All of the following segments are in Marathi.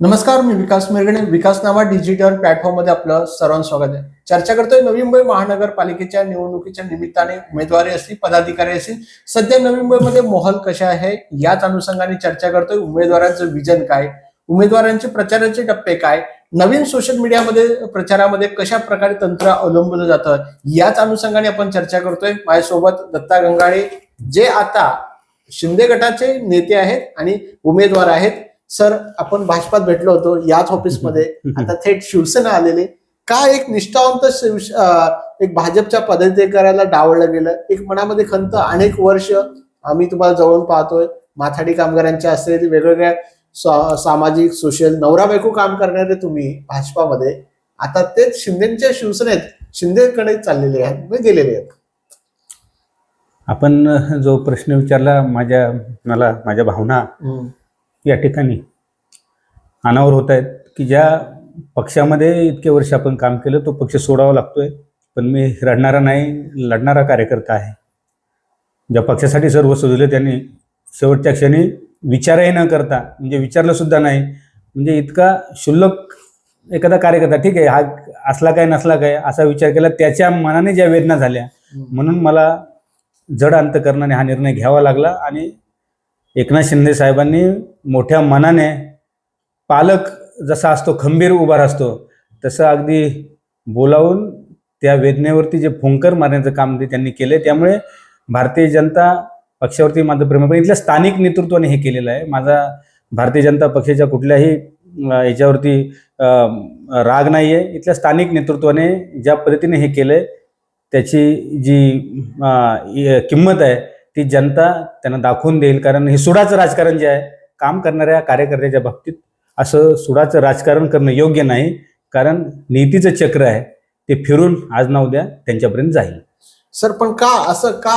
नमस्कार मी विकास मिरगणे. विकास नामा डिजिटल प्लॅटफॉर्ममध्ये आपलं सर्वांचं स्वागत आहे. चर्चा करतोय नवी मुंबई महानगरपालिकेच्या निवडणुकीच्या निमित्ताने उमेदवारी असतील पदाधिकारी असतील. सध्या नवी मुंबईमध्ये मोहल कशा आहे याच अनुषंगाने चर्चा करतोय. उमेदवारांचं विजन काय? उमेदवारांचे प्रचाराचे टप्पे काय? नवीन सोशल मीडियामध्ये प्रचारामध्ये कशा प्रकारे तंत्र अवलंबलं जातं याच अनुषंगाने आपण चर्चा करतोय. माझ्यासोबत दत्ता गंगाळे जे आता शिंदे गटाचे नेते आहेत आणि उमेदवार आहेत. सर आपण भाजपात भेटलो होतो याच ऑफिसमध्ये. आता थेट शिवसेना आलेले. का एक निष्ठावंत एक भाजपच्या पदाधिकाऱ्याला डावळलं गेलं? एक मनामध्ये खंत अनेक वर्ष आम्ही तुम्हाला जवळून पाहतोय. माथाडी कामगारांच्या असलेली वेगवेगळ्या सा- सामाजिक सोशल नवरा बायको काम करणारे तुम्ही भाजपामध्ये. आता तेच शिंदेच्या शिवसेनेत शिंदेकडे चाललेले आहेत म्हणजे गेलेले आहेत. आपण जो प्रश्न विचारला माझ्या मला माझ्या भावना या ठिकाणी अनावर होत आहेत की ज्या पक्षामध्ये इतके वर्ष आपण काम केलं तो पक्ष सोडावा लागतोय. पण मी रडणारा नाही लढणारा कार्यकर्ता आहे. ज्या पक्षासाठी सर्वस्व दिलं त्यांनी शेवटच्या क्षणी विचारही न करता म्हणजे विचारलं सुद्धा नाही. म्हणजे इतका क्षुल्लक एखादा कार्यकर्ता ठीक आहे हा असला काय नसला काय असा विचार केला त्याच्या मनाने ज्या वेदना झाल्या म्हणून मला जड अंतकरणाने हा निर्णय घ्यावा लागला आणि एकनाथ शिंदे साहेबांनी मोठ्या मनाने पालक जसा असतो खंबीर उभा असतो तसं अगदी बोलावून त्या वेदनेवरती जे फुंकर मारण्याचं काम ते त्यांनी केले त्यामुळे भारतीय जनता पक्षावरती माझं प्रेम पण इथल्या स्थानिक नेतृत्वाने हे केलेलं आहे. माझा भारतीय जनता पक्षाच्या कुठल्याही याच्यावरती राग नाही आहे इथल्या स्थानिक नेतृत्वाने ज्या पद्धतीने हे केलं त्याची जी किंमत आहे ती जनता त्यांना दाखवून देईल. कारण हे सुडाचं राजकारण जे आहे काम करणाऱ्या कार्यकर्त्याच्या बाबतीत असं सुडाचं राजकारण करणं योग्य नाही. कारण नीतीचं चक्र आहे ते फिरून आज ना उद्या त्यांच्यापर्यंत जाईल. सर पण का असं का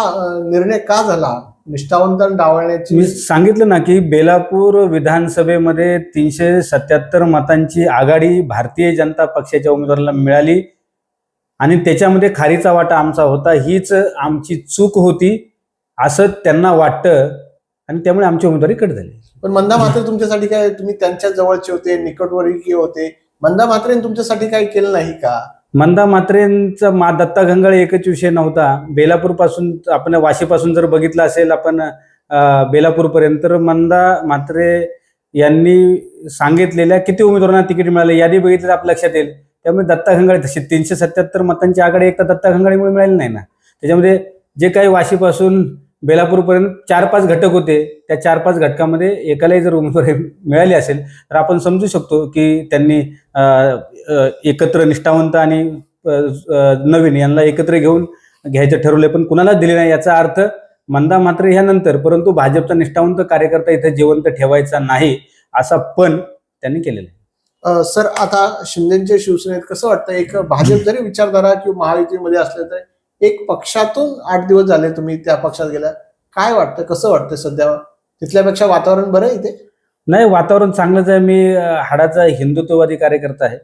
निर्णय का झाला? निष्ठावंत डावळण्याची मी सांगितलं ना की बेलापूर विधानसभेमध्ये तीनशे सत्याहत्तर मतांची आघाडी भारतीय जनता पक्षाच्या उमेदवाराला मिळाली. आणि त्याच्यामध्ये खारीचा वाटा आमचा होता. हीच आमची चूक होती. असं त्यांना वाटतं आणि त्यामुळे आमची उमेदवारी कट झाली. पण मंदा मात्र तुमच्यासाठी काय तुम्ही त्यांच्या जवळचे होते निकटवर्गीय होते. मंदा मात्रे तुमच्यासाठी काही केलं नाही का? मंदा मात्रेंचा मा दत्ता घंगाळे एकच विषय नव्हता. बेलापूरपासून आपण वाशीपासून जर बघितलं असेल आपण बेलापूर पर्यंत तर मंदा मात्रे यांनी सांगितलेल्या किती उमेदवारांना तिकीट मिळाले यादी बघितली आपल्या लक्षात येईल. त्यामुळे दत्ता घंगाळे तशी तीनशे सत्याहत्तर मतांची आघाडी एक तर दत्ता घंगाळेमुळे मिळाली नाही ना. त्याच्यामध्ये जे काही वाशीपासून बेलापूरपर्यंत चार पाच घटक होते. त्या चार पाच घटकामध्ये एकालाही जर उमेदवारी मिळाली असेल तर आपण समजू शकतो की त्यांनी एकत्र निष्ठावंत आणि नवीन यांना एकत्र घेऊन घ्यायचं ठरवलंय पण कुणालाच दिले नाही याचा अर्थ मंदा मात्र ह्यानंतर परंतु भाजपचा निष्ठावंत कार्यकर्ता इथे जिवंत ठेवायचा नाही असा पण त्यांनी केलेला आहे. सर आता शिंदेच्या शिवसेनेत कसं वाटतं? एक भाजप जरी विचारधारा किंवा महायुतीमध्ये असले तरी एक पक्षातून आठ दिवस झाले तुम्ही त्या पक्षात गेला काय वाटतं? कसं वाटतं सध्या? तिथल्यापेक्षा वातावरण बरं आहे इथे? नाही वातावरण चांगलंच आहे. मी हाडाचा हिंदुत्ववादी कार्यकर्ता आहे.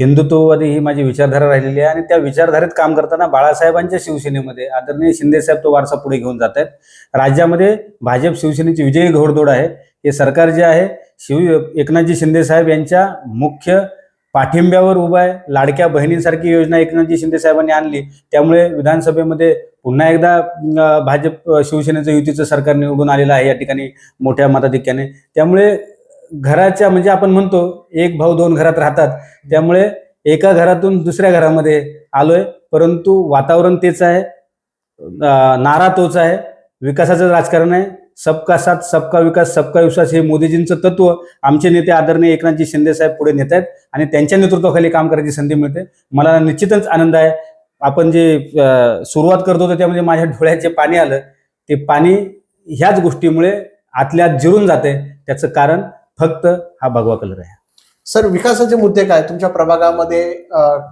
हिंदुत्ववादी ही माझी विचारधारा राहिलेली आहे आणि त्या विचारधारेत काम करताना बाळासाहेबांच्या शिवसेनेमध्ये आदरणीय शिंदेसाहेब तो वारसा पुढे घेऊन जात आहेत. राज्यामध्ये भाजप शिवसेनेची विजयी घोडदोड आहे. हे सरकार जे आहे शिव एकनाथजी शिंदेसाहेब यांच्या मुख्य पाठिंब्यावर उभा आहे. लाडक्या बहिणींसारखी योजना एकनाथजी शिंदेसाहेबांनी आणली. त्यामुळे विधानसभेमध्ये पुन्हा एकदा भाजप शिवसेनेचं युतीचं सरकार निवडून आलेलं आहे. या ठिकाणी मोठ्या मताधिक्याने. त्यामुळे घराच्या म्हणजे आपण म्हणतो एक भाऊ दोन घरात राहतात. त्यामुळे एका घरातून दुसऱ्या घरामध्ये आलोय. परंतु वातावरण तेच आहे. नारा तोच आहे. विकासाचं राजकारण आहे. सबका साथ सबका विकास सबका विश्वास हे मोदीजींचं तत्व. आमचे नेते आदरणीय एकनाथजी शिंदे साहेब पुढे नेत आहेत आणि त्यांच्या नेतृत्वाखाली काम करायची संधी मिळते. मला निश्चितच आनंद आहे. आपण जे सुरुवात करत होतो त्यामध्ये माझ्या डोळ्यात जे पाणी आलं. ते पाणी ह्याच गोष्टीमुळे आतल्या जिरून जाते. त्याचं कारण फक्त हा भगवा कलर आहे. सर विकासाचे मुद्दे काय? तुमच्या प्रभागामध्ये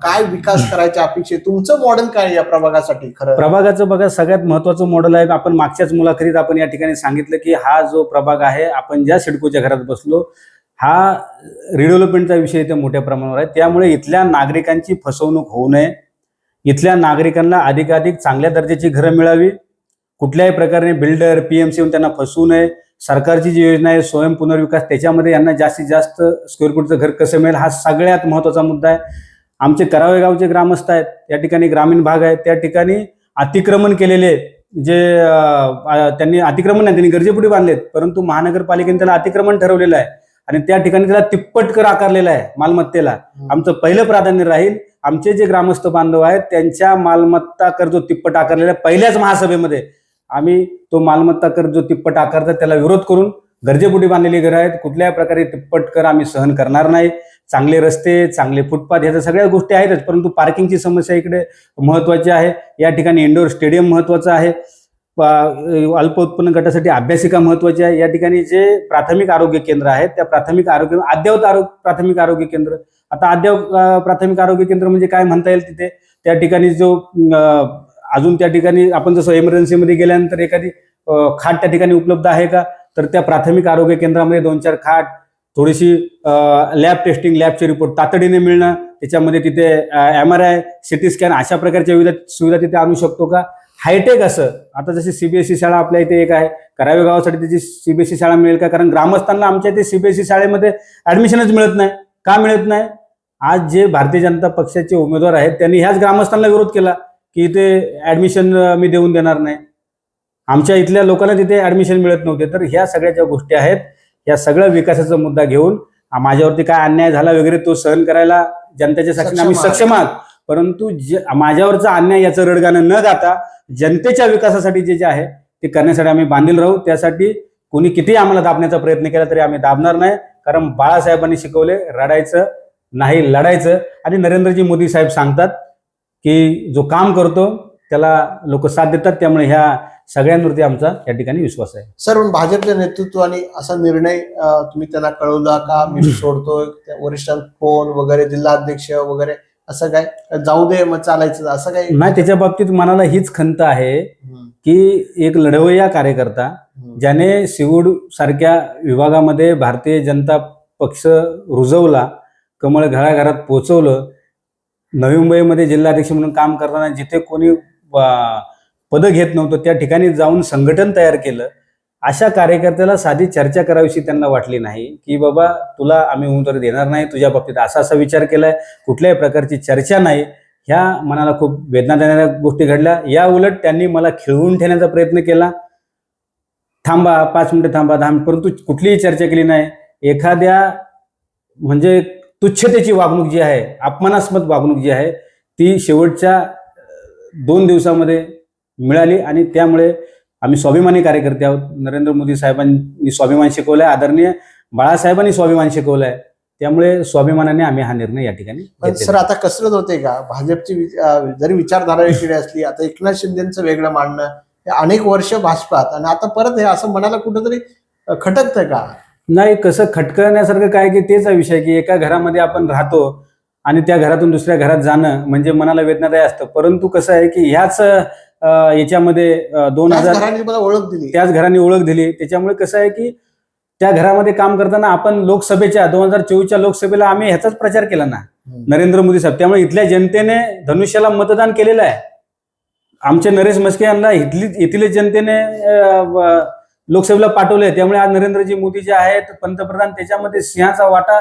काय विकास करायचे अपेक्षित? तुमचं मॉडेल काय या प्रभागासाठी खरं? प्रभागाचं बघा सगळ्यात महत्वाचं मॉडेल आहे आपण मागच्याच मुलाखतीत आपण या ठिकाणी सांगितलं की हा जो प्रभाग आहे आपण ज्या सिडकोच्या घरात बसलो हा रिडेव्हलपमेंटचा विषय इथे मोठ्या प्रमाणावर आहे. त्यामुळे इथल्या नागरिकांची फसवणूक होऊ नये. इथल्या नागरिकांना अधिकाधिक चांगल्या दर्जाची घरं मिळावी. कुठल्याही प्रकारे बिल्डर पीएमसी त्यांना फसवू नये. सरकारची जी योजना आहे स्वयं पुनर्विकास त्याच्यामध्ये यांना जास्तीत जास्त स्क्वेअर फूटचं घर कसं मिळेल हा सगळ्यात महत्त्वाचा मुद्दा आहे. आमचे करावे गावचे ग्रामस्थ आहेत या ठिकाणी ग्रामीण भाग आहे त्या ठिकाणी अतिक्रमण केलेले जे त्यांनी अतिक्रमण नाही त्यांनी गरजेपुढे बांधलेत परंतु महानगरपालिकेने त्याला अतिक्रमण ठरवलेलं आहे. आणि त्या ठिकाणी त्याला तिप्पट कर आकारलेला आहे मालमत्तेला. आमचं पहिलं प्राधान्य राहील आमचे जे ग्रामस्थ बांधव आहेत त्यांच्या मालमत्ता कर जो तिप्पट आकारलेला आहे पहिल्याच महासभेमध्ये आम्ही तो मालमत्ता कर जो तिप्पट आकारतात त्याला विरोध करून गरजेपुढे बांधलेली घरं आहेत. कुठल्याही प्रकारे तिप्पट कर आम्ही सहन करणार नाही. चांगले रस्ते चांगले फुटपाथ ह्या तर सगळ्या गोष्टी आहेतच. परंतु पार्किंगची समस्या इकडे महत्वाची आहे. या ठिकाणी इंडोर स्टेडियम महत्वाचं आहे. अल्प उत्पन्न गटासाठी अभ्यासिका महत्वाची आहे. या ठिकाणी जे प्राथमिक आरोग्य केंद्र आहेत त्या प्राथमिक आरोग्य अद्ययावत आरोग्य प्राथमिक आरोग्य केंद्र. आता अद्यावत प्राथमिक आरोग्य केंद्र म्हणजे काय म्हणता येईल तिथे? त्या ठिकाणी जो अजून त्या ठिकाणी आपण जसं इमर्जन्सीमध्ये गेल्यानंतर एखादी खाट त्या ठिकाणी उपलब्ध आहे का? तर त्या प्राथमिक आरोग्य केंद्रामध्ये दोन चार खाट थोडीशी लॅब टेस्टिंग लॅबचे रिपोर्ट तातडीने मिळणं त्याच्यामध्ये तिथे M R I CT scan अशा प्रकारच्या विविध सुविधा तिथे आणू शकतो का? हायटेक असं. आता जशी सीबीएसई शाळा आपल्या इथे एक आहे. करावे गावासाठी त्याची सीबीएसई शाळा मिळेल का? कारण ग्रामस्थांना आमच्या इथे सीबीएसई शाळेमध्ये ऍडमिशनच मिळत नाही. का मिळत नाही? आज जे भारतीय जनता पक्षाचे उमेदवार आहेत त्यांनी ह्याच ग्रामस्थांना विरोध केला. की इथे ऍडमिशन मी देऊन देणार नाही. आमच्या इथल्या लोकांना तिथे ऍडमिशन मिळत नव्हते. तर ह्या सगळ्या ज्या गोष्टी आहेत या सगळ्या विकासाचा मुद्दा घेऊन माझ्यावरती काय अन्याय झाला वगैरे तो सहन करायला जनतेच्या साक्षीने आम्ही सक्षम आहात. परंतु जे- माझ्यावरचा अन्याय याचं रडगाणं न गाता जनतेच्या विकासासाठी जे जे आहे ते करण्यासाठी आम्ही बांधील राहू. त्यासाठी कोणी किती आम्हाला दाबण्याचा प्रयत्न केला तरी आम्ही दाबणार नाही. कारण बाळासाहेबांनी शिकवले रडायचं नाही लढायचं. आणि नरेंद्रजी मोदी साहेब सांगतात की जो काम करतो त्याला लोक साथ देतात त्यामुळे ह्या सगळ्यांवरती आमचा या ठिकाणी विश्वास आहे. सर पण भाजपच्या नेतृत्वाने असा निर्णय तुम्ही त्यांना कळवला का? मी सोडतोय त्या वरिष्ठांना फोन वगैरे जिल्हाध्यक्ष वगैरे असं काय? जाऊ दे मग चालायचं असं काही? नाही त्याच्या बाबतीत मनाला हीच खंत आहे की एक लढवय्या कार्यकर्ता. ज्याने सिवूड सारख्या विभागामध्ये भारतीय जनता पक्ष रुजवला कमळ घराघरात पोचवलं नवी मुंबईमध्ये जिल्हाध्यक्ष म्हणून काम करताना जिथे कोणी पदं घेत नव्हतं त्या ठिकाणी जाऊन संघटन तयार केलं. अशा कार्यकर्त्याला साधी चर्चा करावीशी त्यांना वाटली नाही की बाबा तुला आम्ही उमेदवारी देणार नाही तुझ्या बाबतीत असा असा विचार केलाय कुठल्याही प्रकारची चर्चा नाही. ह्या मनाला खूप वेदना देणाऱ्या गोष्टी घडल्या. या उलट त्यांनी मला खिळवून ठेवण्याचा प्रयत्न केला. थांबा पाच मिनिटं थांबा दहा मिनिट परंतु कुठलीही चर्चा केली नाही. एखाद्या म्हणजे तुच्छतेची वागणूक जी आहे अपमानास्पद वागणूक जी आहे ती शेवटच्या दोन दिवसामध्ये मिळाली आणि त्यामुळे आम्ही स्वाभिमानी कार्यकर्ते आहोत. नरेंद्र मोदी साहेबांनी स्वाभिमान शिकवलाय आदरणीय बाळासाहेबांनी स्वाभिमान शिकवलाय. त्यामुळे स्वाभिमानाने आम्ही हा निर्णय या ठिकाणी सर आता कसरत होते का? भाजपची जरी विचारधारा वेगळी असली आता एकनाथ शिंदेचं वेगळं मांडणं हे अनेक वर्ष भाजपात आणि आता परत हे असं मनाला कुठंतरी अं, खटकतंय का? नाही कसं खटकण्यासारखं काय की तेच आहे विषय की एका घरामध्ये आपण राहतो आणि त्या घरातून दुसऱ्या घरात जाणं म्हणजे मनाला वेदनादायी असतं. परंतु कसं आहे की ह्याच याच्यामध्ये दोन हजार ओळख दिली. त्याच घराने ओळख दिली. त्याच्यामुळे कसं आहे की त्या घरामध्ये काम करताना आपण लोकसभेच्या दोन हजार चोवीसच्या लोकसभेला आम्ही ह्याचाच प्रचार केला ना. नरेंद्र मोदी साहेब. त्यामुळे इथल्या जनतेने धनुष्याला मतदान केलेलं आहे. आमचे नरेश मस्के यांना इथली येथील जनतेने लोकसभेला पाठवले त्यामुळे आज नरेंद्रजी मोदी जे आहेत पंतप्रधान त्याच्यामध्ये सिंहाचा वाटा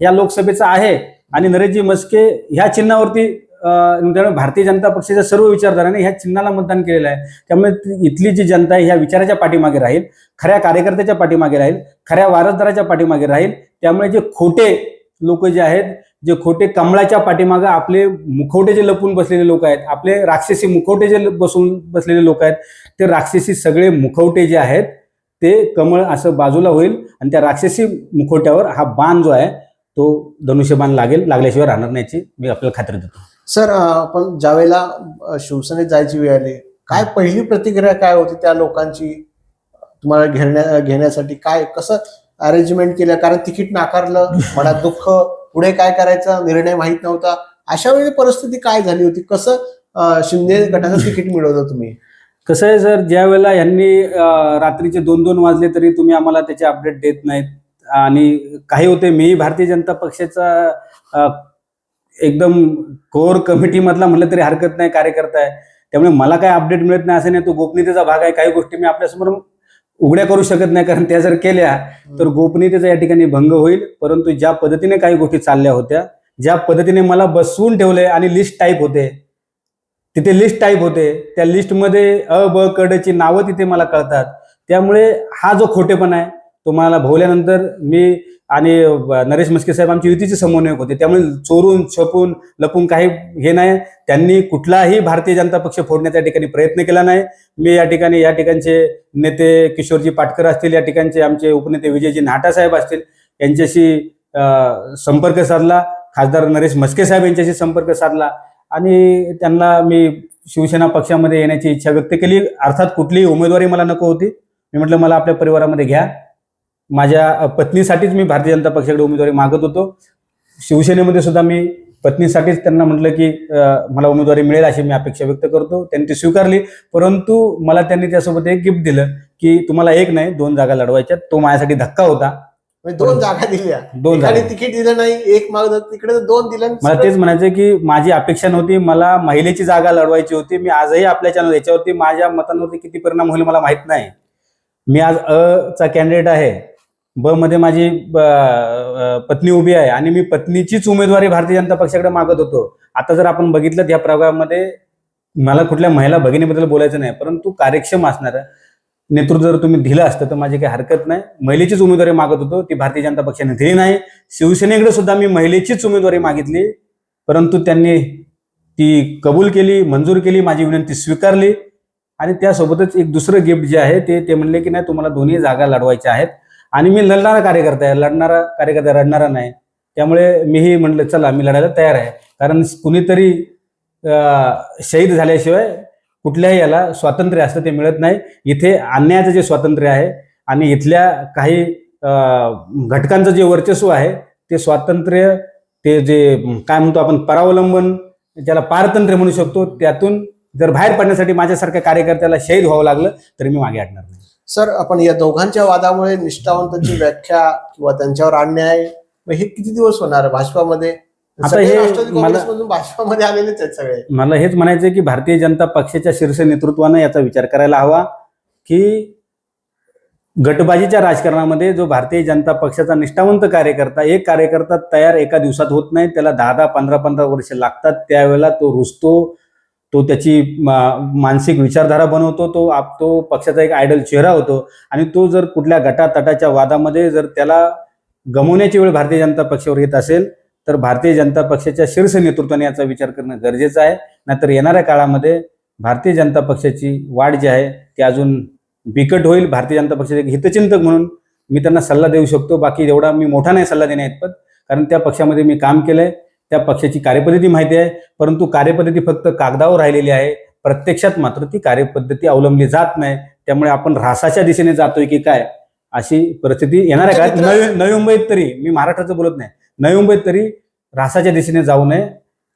या लोकसभेचा आहे. आणि नरेशजी मस्के ह्या चिन्हावरती त्यामुळे भारतीय जनता पक्षाच्या सर्व विचारधाराने ह्या चिन्हाला मतदान केलेलं आहे. त्यामुळे इथली जी जनता आहे ह्या विचाराच्या पाठीमागे राहील. खऱ्या कार्यकर्त्याच्या पाठीमागे राहील. खऱ्या वारसदाराच्या पाठीमागे राहील. त्यामुळे जे खोटे लोक जे आहेत जे खोटे कमळाच्या पाठीमागे आपले मुखवटे जे लपून बसलेले लोक आहेत आपले राक्षसी मुखवटे जे बसून बसलेले लोक आहेत ते राक्षसी सगळे मुखवटे जे आहेत ते कमळ असं बाजूला होईल आणि त्या राक्षसी मुखवट्यावर हा बाण जो आहे तो धनुष्यबाण लागेल लागल्याशिवाय राहणार नाही मी आपल्याला खात्री देतो. सर आपण ज्यावेळेला शिवसेनेत जायची वेळ आली काय पहिली प्रतिक्रिया काय होती त्या लोकांची? तुम्हाला घेण्या घेण्यासाठी काय कसं अरेंजमेंट केलं? कारण तिकीट नाकारलं मनात दुःख पुढे काय करायचं? निर्णय माहीत नव्हता. अशा वेळी परिस्थिती काय झाली होती? कसं शिंदे गटाचं तिकीट मिळवलं तुम्ही? कसं आहे सर ज्या वेळेला यांनी रात्रीचे दोन दोन वाजले तरी तुम्ही आम्हाला त्याचे अपडेट देत नाहीत. आणि काही होते मी भारतीय जनता पक्षाचा एकदम कोर कमिटी मधला म्हटलं तरी हरकत नाही कार्यकर्ता आहे. त्यामुळे मला काय अपडेट मिळत नाही असं नाही तो गोपनीयतेचा भाग आहे. काही गोष्टी मी आपल्यासमोर उघड्या करू शकत नाही कारण त्या जर केल्या तर गोपनीयतेचा या ठिकाणी भंग होईल. परंतु ज्या पद्धतीने काही गोष्टी चालल्या होत्या ज्या पद्धतीने मला बसवून ठेवले आणि लिस्ट टाईप होते तिथे लिस्ट टाईप होते. त्या लिस्टमध्ये अ ब कडची नावं तिथे मला कळतात. त्यामुळे हा जो खोटेपणा आहे तो मला भोवल्यानंतर मी आणि नरेश मस्के साहेब आमची युतीचे समन्वयक होते. त्यामुळे चोरून छपून लपून काही हे नाही. त्यांनी कुठलाही भारतीय जनता पक्ष फोडण्याचा या ठिकाणी प्रयत्न केला नाही. मी या ठिकाणी या ठिकाणचे नेते किशोरजी पाटकर असतील या ठिकाणचे आमचे उपनेते विजयजी नाटा साहेब असतील यांच्याशी संपर्क साधला. खासदार नरेश मस्के साहेब यांच्याशी संपर्क साधला. आणि त्यांना मी शिवसेना पक्षामध्ये येण्याची इच्छा व्यक्त केली. अर्थात कुठलीही उमेदवारी मला नको होती. मी म्हटलं मला आपल्या परिवारामध्ये घ्या. माझ्या पत्नीसाठीच मी भारतीय जनता पक्षाकडे उमेदवारी मागत होतो. शिवसेनेमध्ये सुद्धा मी पत्नीसाठीच त्यांना म्हटलं की मला उमेदवारी मिळेल अशी मी अपेक्षा व्यक्त करतो. त्यांनी ती स्वीकारली. परंतु मला त्यांनी त्यासोबत एक गिफ्ट दिलं की तुम्हाला एक नाही दोन जागा लढवायच्या तो माझ्यासाठी धक्का होता. म्हणजे दोन जागा दिल्या. दोन एकाने जागा. तिकीट दिलं नाही एक मागत तिकडे दोन दिलं आणि मला तेच म्हणायचं की माझी अपेक्षा नव्हती मला महिलेची जागा लढवायची होती मी आजही आपल्या चॅनल याच्यावरती माझ्या मतांवरती किती परिणाम होईल मला माहीत नाही. मी आज अ चा कॅन्डिडेट आहे ब मध्ये माझी ब- अ, पत्नी उभी आहे आणि मी पत्नीचीच उमेदवारी भारतीय जनता पक्षाकडे मागत होतो. आता जर आपण बघितलं या प्रोग्राममध्ये मला कुठल्या महिला भगिनीबद्दल बोलायचं नाही परंतु कार्यक्षम असणार नेतृत्व जर तुम्ही दिलं असतं तर माझी काही हरकत नाही. महिलेचीच उमेदवारी मागत होतो ती भारतीय जनता पक्षाने दिली नाही. शिवसेनेकडे सुद्धा मी महिलेचीच उमेदवारी मागितली परंतु त्यांनी ती कबूल केली मंजूर केली माझी विनंती स्वीकारली. आणि त्यासोबतच एक दुसरं गिफ्ट जे आहे ते ते म्हणले की नाही तुम्हाला दोन्ही जागा लढवायच्या आहेत. आणि मी लढणारा कार्यकर्ता आहे. लढणारा कार्यकर्ता रडणारा नाही. त्यामुळे मीही म्हटलं चला मी लढायला तयार आहे. कारण कुणीतरी शहीद झाल्याशिवाय कुठल्याही याला स्वातंत्र्य असतं ते मिळत नाही. इथे अन्यायाचं जे स्वातंत्र्य आहे आणि इथल्या काही घटकांचं जे वर्चस्व आहे ते स्वातंत्र्य ते जे काय म्हणतो आपण परावलंबन ज्याला पारतंत्र्य म्हणू शकतो त्यातून जर बाहेर पडण्यासाठी माझ्यासारख्या कार्यकर्त्याला शहीद व्हावं लागलं तरी मी मागे आणणार नाही. सर आपण या दोघांच्या वादामुळे निष्ठावंतांची व्याख्या किंवा त्यांच्यावर अन्याय मग हे किती दिवस होणार भाजपामध्ये? आता हे मला- भाजपामध्ये आलेलेच आहेत सगळे. मला हेच म्हणायचं की भारतीय जनता पक्षाच्या शीर्ष नेतृत्वानं याचा विचार करायला हवा की गटबाजीच्या राजकारणामध्ये जो भारतीय जनता पक्षाचा निष्ठावंत कार्यकर्ता एक कार्यकर्ता तयार एका दिवसात होत नाही त्याला दहा दहा पंधरा पंधरा वर्ष लागतात त्यावेळेला तो रुजतो तो त्याची मानसिक विचारधारा बनवतो तो आप तो पक्षाचा एक आयडल चेहरा होतो आणि तो जर कुठल्या गटातटाच्या वादामध्ये जर त्याला गमवण्याची वेळ भारतीय जनता पक्षावर येत असेल तर भारतीय जनता पक्षाच्या शीर्ष नेतृत्वाने याचा विचार करणं गरजेचं आहे. नाहीतर येणाऱ्या काळामध्ये भारतीय जनता पक्षाची वाढ जी आहे ती अजून बिकट होईल. भारतीय जनता पक्षाचे हितचिंतक म्हणून मी त्यांना सल्ला देऊ शकतो. बाकी एवढा मी मोठा नाही सल्ला देण्या इतपत. कारण त्या पक्षामध्ये मी काम केलंय. त्या पक्षाची कार्यपद्धती माहिती आहे. परंतु कार्यपद्धती फक्त कागदावर राहिलेली आहे. प्रत्यक्षात मात्र ती कार्यपद्धती अवलंबली जात नाही. त्यामुळे आपण ऱ्हासाच्या दिशेने जातोय की काय अशी परिस्थिती येणाऱ्या काळात नवी नवी मुंबईत तरी मी महाराष्ट्राचं बोलत नाही नवी मुंबईत तरी ऱ्हासाच्या दिशेने जाऊ नये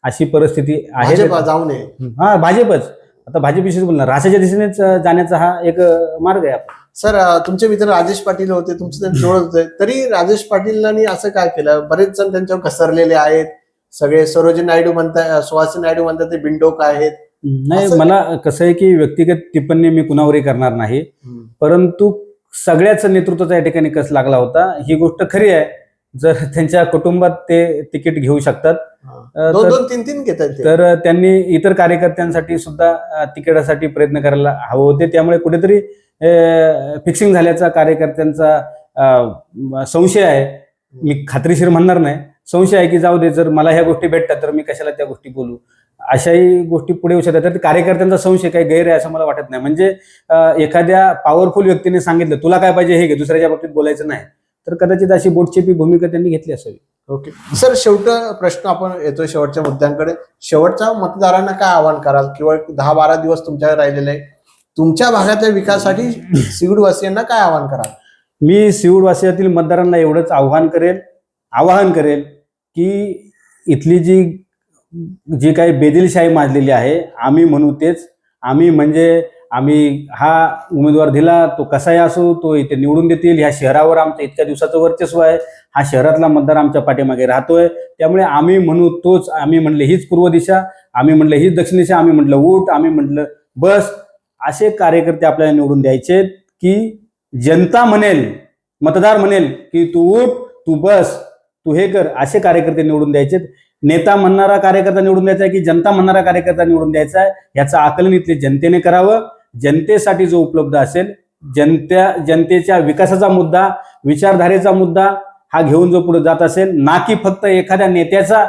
अशी परिस्थिती आहे. भाजपा जाऊ नये. हा. भाजपच. आता भाजपविषयीच बोलणार. रासाच्या दिशेनेच जाण्याचा हा एक मार्ग आहे. सर तुमचे मित्र राजेश पाटील होते तुमचे त्यांचे जोड होते. तरी राजेश पाटीलांनी असं काय केलं? बरेच जण त्यांच्यावर घसरलेले आहेत. सगळे सरोजी नायडू म्हणतात सुहासी नायडू म्हणतात ते बिंडोक आहेत. नाही मला कसं आहे की व्यक्तिगत टिप्पणी मी कुणावरही करणार नाही. परंतु सगळ्याच नेतृत्वाचा या ठिकाणी कस लागला होता ही गोष्ट खरी आहे. जर त्यांच्या कुटुंबात ते तिकीट घेऊ शकतात. दोन तर- दोन तीन तीन घेतात ते. तर त्यांनी इतर कार्यकर्त्यांसाठी सुद्धा अ, तिकिटासाठी प्रयत्न करायला हवे होते. त्यामुळे कुठेतरी फिक्सिंग झाल्याचा कार्यकर्त्यांचा अ, संशय आहे. मी खात्रीशीर म्हणणार नाही. संशय आहे की जाऊ दे जर मला ह्या गोष्टी भेटतात तर मी कशाला त्या गोष्टी बोलू? अशाही गोष्टी पुढे येऊ शकतात. तर कार्यकर्त्यांचा संशय काही गैर आहे असं मला वाटत नाही. म्हणजे अ, एखाद्या पॉवरफुल व्यक्तीने सांगितलं तुला काय पाहिजे हे घे दुसऱ्याच्या बाबतीत बोलायचं नाही. तर कदाचित अशी बोटचेपी भूमिका त्यांनी घेतली असावी. ओके. सर शेवट प्रश्न आपण येतोय शेवटच्या मुद्द्यांकडे. शेवटच्या मतदारांना काय आवाहन कराल? किंवा दहा बारा दिवस तुमच्याकडे राहिलेले आहे तुमच्या भागातल्या विकासासाठी सिगडवासियांना काय आवाहन कराल? मी सिऊडवासियातील मतदारांना एवढंच आव्हान करेल आवाहन करेल की इथली जी जी काही बेदिलशाही माजलेली आहे आम्ही म्हणू तेच. आम्ही म्हणजे आम्ही हा उमेदवार दिला तो कसाही असो तो इथे निवडून देतील. ह्या शहरावर आमचं इतक्या दिवसाचं वर्चस्व आहे. हा शहरातला मतदार आमच्या पाठीमागे राहतोय. त्यामुळे आम्ही म्हणू तोच आम्ही म्हणले हीच पूर्व दिशा आम्ही म्हणलं हीच दक्षिण दिशा आम्ही म्हटलं ऊट आम्ही म्हटलं बस. असे कार्यकर्ते आपल्याला निवडून द्यायचे की जनता म्हणेल मतदार म्हणेल की तू उठ तू बस तू हे कर. असे कार्यकर्ते निवडून द्यायचे. नेता म्हणणारा कार्यकर्ता निवडून द्यायचा आहे की जनता म्हणणारा कार्यकर्ता निवडून द्यायचा आहे? याचं आकलन इथले जनतेने करावं. जनतेसाठी जो उपलब्ध असेल जनत्या जनतेच्या विकासाचा मुद्दा विचारधारेचा मुद्दा हा घेऊन जो पुढे जात असेल ना की फक्त एखाद्या नेत्याचा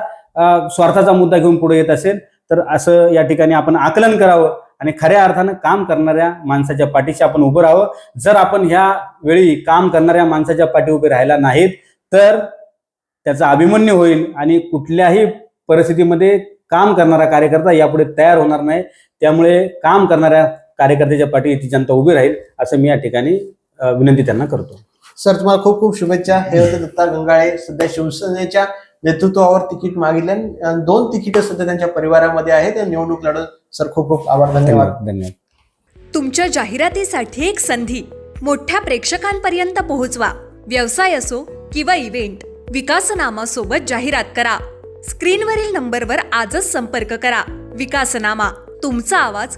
स्वार्थाचा मुद्दा घेऊन पुढे येत असेल तर असं या ठिकाणी आपण आकलन करावं आणि खऱ्या अर्थानं काम करणाऱ्या माणसाच्या पाठीशी आपण उभं राहावं. जर आपण ह्या वेळी काम करणाऱ्या माणसाच्या पाठी उभे राहिला नाहीत तर त्याचा अभिमन्यू होईल आणि कुठल्याही परिस्थितीमध्ये काम करणारा कार्यकर्ता यापुढे तयार होणार नाही. त्यामुळे काम करणाऱ्या कार्यकर्त्याच्या पाठी ती जनता उभी राहील असं मी या ठिकाणी विनंती त्यांना करतो. सर तुम्हाला खूप खूप शुभेच्छा. हे होते दत्ता गंगाळे सध्या शिवसेनेच्या नेतृत्वावर तिकीट मागितले आणि दोन तिकीट सध्या त्यांच्या परिवारामध्ये आहेत. ते निवडणूक लढत सर खूप खूप आभार धन्यवाद. धन्यवाद धन्यवाद. तुमच्या जाहिरातीसाठी एक संधी. मोठ्या प्रेक्षकांपर्यंत पोहोचवा. व्यवसाय असो किंवा इव्हेंट विकासनामा सोबत जाहिरात करा. स्क्रीनवरील नंबरवर आजच संपर्क करा. विकासनामा तुमचा आवाज